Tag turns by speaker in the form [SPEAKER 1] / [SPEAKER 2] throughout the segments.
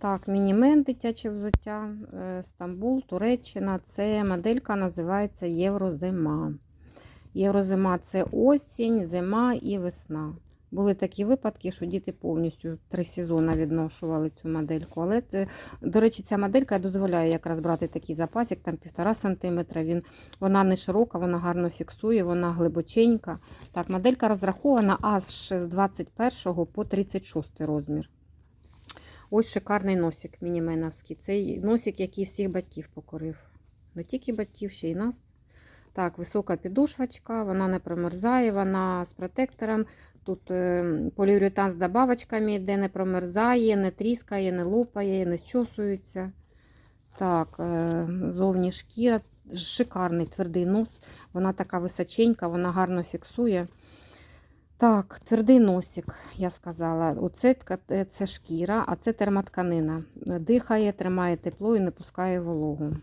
[SPEAKER 1] Так, мінімен дитяче взуття, е, Стамбул, Туреччина. Це моделька називається Єврозима. Єврозима це осінь, зима і весна. Були такі випадки, що діти повністю три сезони відношували цю модельку. Але це, до речі, ця моделька дозволяє якраз брати такий запасик, там півтора сантиметра. Він, вона не широка, вона гарно фіксує, вона глибоченька. Так, моделька розрахована аж з 21 по 36 розмір. Ось шикарний носик мініменовський. Цей носик, який всіх батьків покорив. Не тільки батьків, ще й нас. Так, висока підушвачка, вона не промерзає, вона з протектором. Тут е, поліуретан з добавочками, де не промерзає, не тріскає, не лопає, не щосується. Так, е, зовні шкіра, шикарний твердий нос. Вона така височенька, вона гарно фіксує. Так, твердий носик, я сказала. Оце е, це шкіра, а це термотканина. Дихає, тримає тепло і не пускає вологу.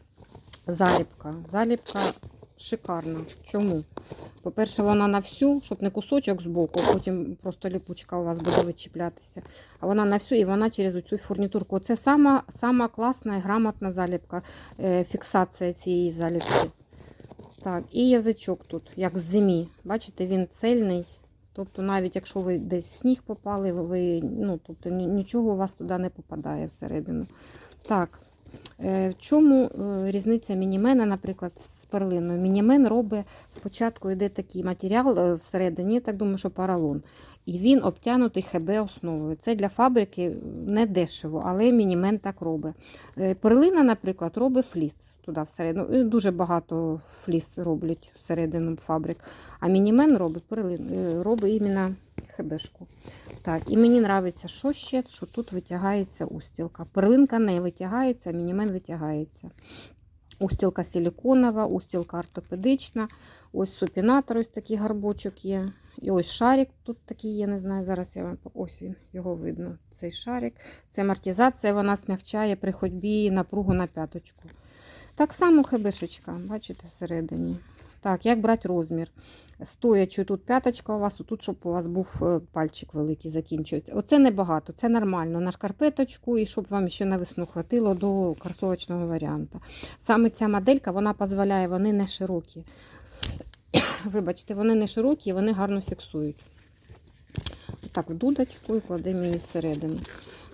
[SPEAKER 1] Заліпка. Заліпка шикарна. Чому? По-перше, вона на всю, щоб не кусочок збоку, потім просто ліпучка у вас буде вичіплятися. А вона на всю і вона через цю фурнітурку. Це сама, сама класна і грамотна заліпка, е, фіксація цієї заліпки. Так, і язичок тут, як в зимі. Бачите, він цельний. Тобто, навіть якщо ви десь в сніг попали, ви, ну, тобто, нічого у вас туди не попадає всередину. Так, е, в чому е, різниця мінімена, наприклад, з перлиною? Мінімен робить, спочатку йде такий матеріал е, всередині, я так думаю, що поролон. І він обтянутий ХБ основою. Це для фабрики не дешево, але мінімен так робить. Перлина, наприклад, робить фліс туди всередину. І Дуже багато фліс роблять всередину фабрик. А мінімен робить е, робить іменно хебешку. Так, і мені подобається, що ще, що тут витягається устілка. Перлинка не витягається, а мінімен витягається. Устілка силіконова, устілка ортопедична. Ось супінатор, ось такий гарбочок є. І ось шарик тут такий є, не знаю, зараз я вам ось він, його видно. Цей шарик. Це амортизація, вона смягчає при ходьбі напругу на п'яточку. Так само хебешечка, бачите, всередині. Так, як брати розмір? Стоячи тут п'яточка у вас, тут, щоб у вас був е, пальчик великий закінчується. Оце небагато, це нормально на шкарпеточку і щоб вам ще на весну хватило до кросовочного варіанту. Саме ця моделька вона дозволяє, вони не широкі. Вибачте, вони не широкі, вони гарно фіксують. Так, в дудочку і кладемо її всередину.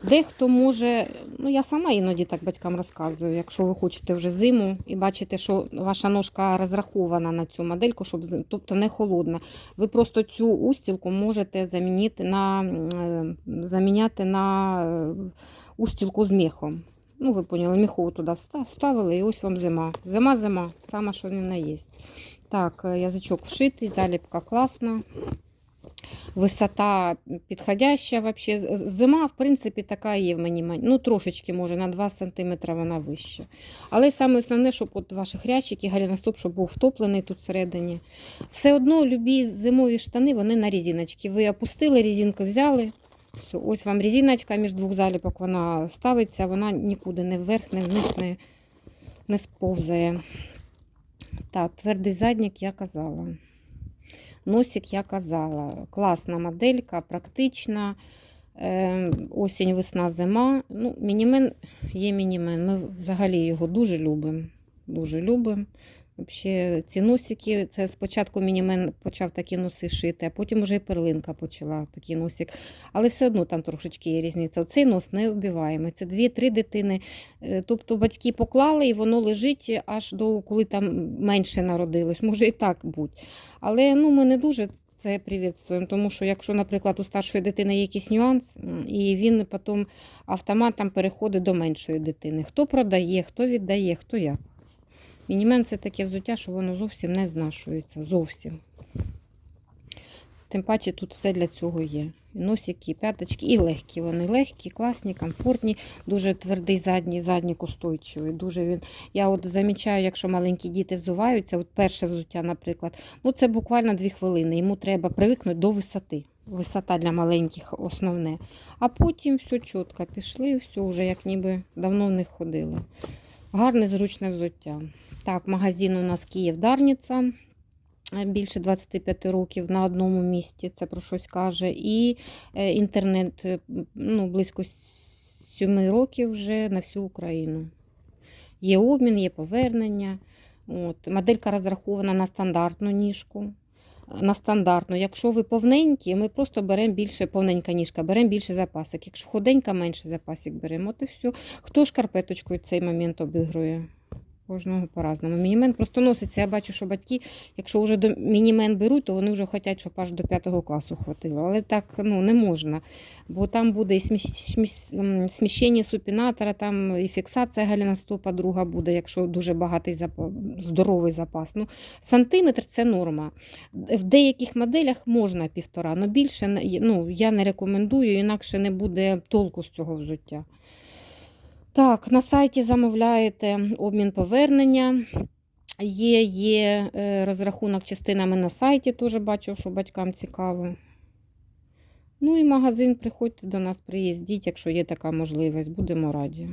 [SPEAKER 1] Дехто може, ну я сама іноді так батькам розказую, якщо ви хочете вже зиму і бачите, що ваша ножка розрахована на цю модельку, щоб тобто не холодна. Ви просто цю устілку можете замінити на, е, заміняти на е, устілку з мехом. Ну, ви поняли, міхову туди вставили, і ось вам зима. Зима-зима, сама що не на є. Так, е, язичок вшитий, заліпка класна. Висота підходяща вообще. Зима, в принципі, така є в мені. Ну, трошечки, може, на 2 см вона вища. Але саме основне, щоб от ваші хрящики, галіностоп, щоб був втоплений тут всередині. Все одно любі зимові штани, вони на резиночки. Ви опустили, резинку взяли. Все, ось вам резиночка між двох заліпок, вона ставиться, вона нікуди не вверх, не вниз не, не сповзає. Так, твердий заднік я казала. Носик я казала. Класна моделька, практична. Е, осінь, весна, зима. Ну, мінімен є мінімен. Ми взагалі його дуже любимо. Дуже любимо. Взагалі, ці носики, це спочатку мінімен почав такі носи шити, а потім вже і перлинка почала такий носик. Але все одно там трошечки є різниця. Оцей нос не оббиваємий. Це дві-три дитини. Е, Тобто батьки поклали і воно лежить аж до коли там менше народилось. Може і так бути. Але ну, ми не дуже це привітствуємо, тому що якщо, наприклад, у старшої дитини є якийсь нюанс, і він потім автоматом переходить до меншої дитини. Хто продає, хто віддає, хто як. Мінімен це таке взуття, що воно зовсім не знашується. Зовсім. Тим паче тут все для цього є. Носики, п'яточки, і легкі. Вони легкі, класні, комфортні, дуже твердий задній, заднік устойчивий. Дуже він. Я от замічаю, якщо маленькі діти взуваються, от перше взуття, наприклад, ну це буквально дві хвилини. Йому треба привикнути до висоти. Висота для маленьких основне. А потім все чітко пішли, все вже як ніби давно в них ходили. Гарне зручне взуття. Так, магазин у нас Київ Дарниця. Е, Більше 25 років на одному місці, це про щось каже. І е, інтернет е, ну, близько 7 років вже на всю Україну. Є обмін, є повернення. От. Моделька розрахована на стандартну ніжку. На стандартну. Якщо ви повненькі, ми просто беремо більше повненька ніжка, беремо більше запасик. Якщо худенька, менше запасик беремо. От і все. Хто шкарпеточкою цей момент обігрує? Кожного по-разному. Мінімен просто носиться. Я бачу, що батьки, якщо вже до мінімен беруть, то вони вже хочуть, щоб аж до 5 класу хватило. Але так ну, не можна. Бо там буде і сміщ- сміщ- сміщення супінатора, там і фіксація галіностопа друга буде, якщо дуже багатий запас, здоровий запас. Ну, сантиметр це норма. В деяких моделях можна півтора, але більше ну, я не рекомендую, інакше не буде толку з цього взуття. Так, на сайті замовляєте обмін повернення. Є, є е, розрахунок частинами на сайті, теж бачу, що батькам цікаво. Ну і магазин, приходьте до нас, приїздіть, якщо є така можливість, будемо раді.